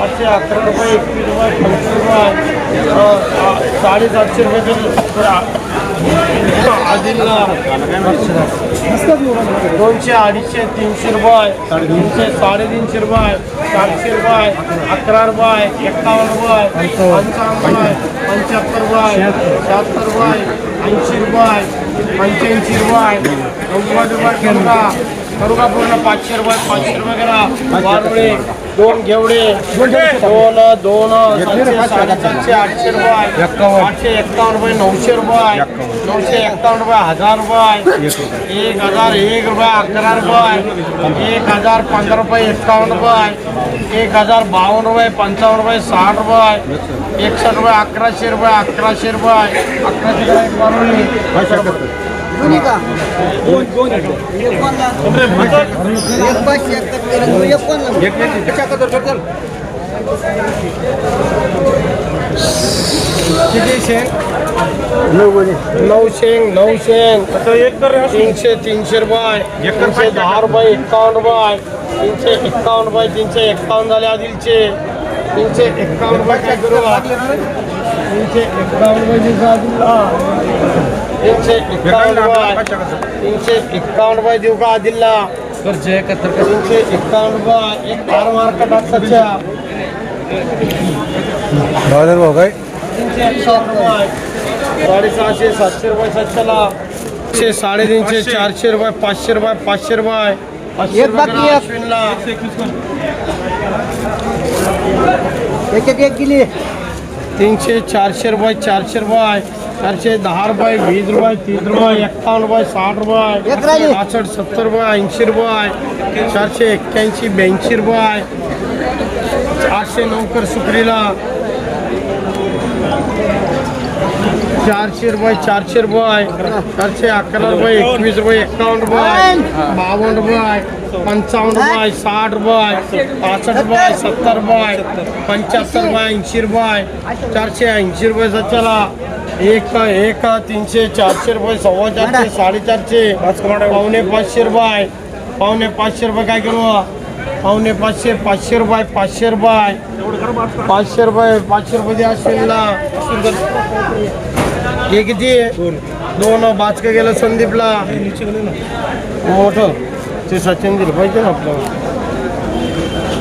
पाचशे अकरा रुपये एकवीस रुपये पंचवीस रुपये साडेसातशे रुपये तरी आदिलला दोनशे अडीचशे तीनशे रुपये तीनशे साडेतीनशे रुपये चारशे रुपये अकरा रुपये एक्कावन्न रुपये पंचावन्न रुपये पंच्याहत्तर रुपये शहात्तर रुपये ऐंशी रुपये पंच्याऐंशी रुपये नव्वद रुपये पंधरा करुका पूर्ण पाचशे रुपये पाचशे रुपये करा. वारुळे दोन घेवडे. दोन दोन सातशे साडेसातशे आठशे रुपये. आठशे एक्कावन्न रुपये नऊशे रुपये. नऊशे एक्कावन्न रुपये हजार रुपये. एक हजार एक रुपये अकरा रुपये. एक हजार पंधरा रुपये एक्कावन्न रुपये. एक हजार बावन्न रुपये पंचावन्न रुपये साठ रुपये. एकसष्ट. रुपये अकराशे रुपये अकराशे रुपये. अकराशे रुपये वारुळे. किती शेंग नऊ शेंग नऊ शेंग तीनशे तीनशे रुपये तीनशे दहा रुपये एक्कावन्न रुपये तीनशे एक्कावन्न रुपये तीनशे एक्कावन्न झाले आदिलचे तीनशे एक्कावन्न रुपये तीनशे एक्कावन्न रुपये तीनशे एक्कावन्न रुपये तीनशे एक्कावन्न रुपये देऊ का आदिलला तीनशे एक्कावन्न रुपये एक बार मार्क टाकताच्या बाज़ार भाव काय तीनशे एक्कावन्न रुपये साडेसहाशे सातशे रुपये सातशेला साडेतीनशे चारशे रुपये पाचशे रुपये पाचशे रुपये। पाचशे रुपये अश्विनला एक। एक गेली तीनशे चारशे रुपये चारशे रुपये। चारशे दहा रुपये वीस रुपये तीस रुपये एक्कावन्न रुपये साठ रुपये एक. पासष्ट सत्तर रुपये ऐंशी रुपये चारशे एक्क्याऐंशी ब्याऐंशी रुपये आठशे नौकर सुकरीला चारशे रुपये चारशे रुपये चारशे अकरा रुपये एकवीस रुपये एक्कावन्न रुपये बावन्न रुपये पंचावन्न रुपये साठ रुपये पासष्ट रुपये सत्तर रुपये पंच्याहत्तर रुपये ऐंशी रुपये चारशे ऐंशी रुपये सच्याला एक एक तीनशे चारशे रुपये सव्वा चारशे साडेचारशे पावणे पाचशे रुपये पावणे पाचशे रुपये काय करू? पावणे पाचशे पाचशे रुपये पाचशे रुपये. पाचशे रुपये पाचशे रुपये द्या अश्विनला. हे किती? आहे दोन बाचक गेलं संदीपला. मोठं. ते सचिन दिलं पाहिजे ना आपल्याला.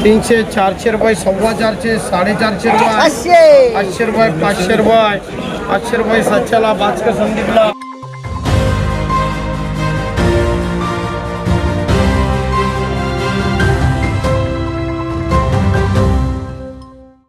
तीनशे चारशे रुपये सव्वा चारशे साडेचारशे रुपये. पाचशे रुपये पाचशे रुपये. पाचशे रुपये सच्याला बाचक संदीपला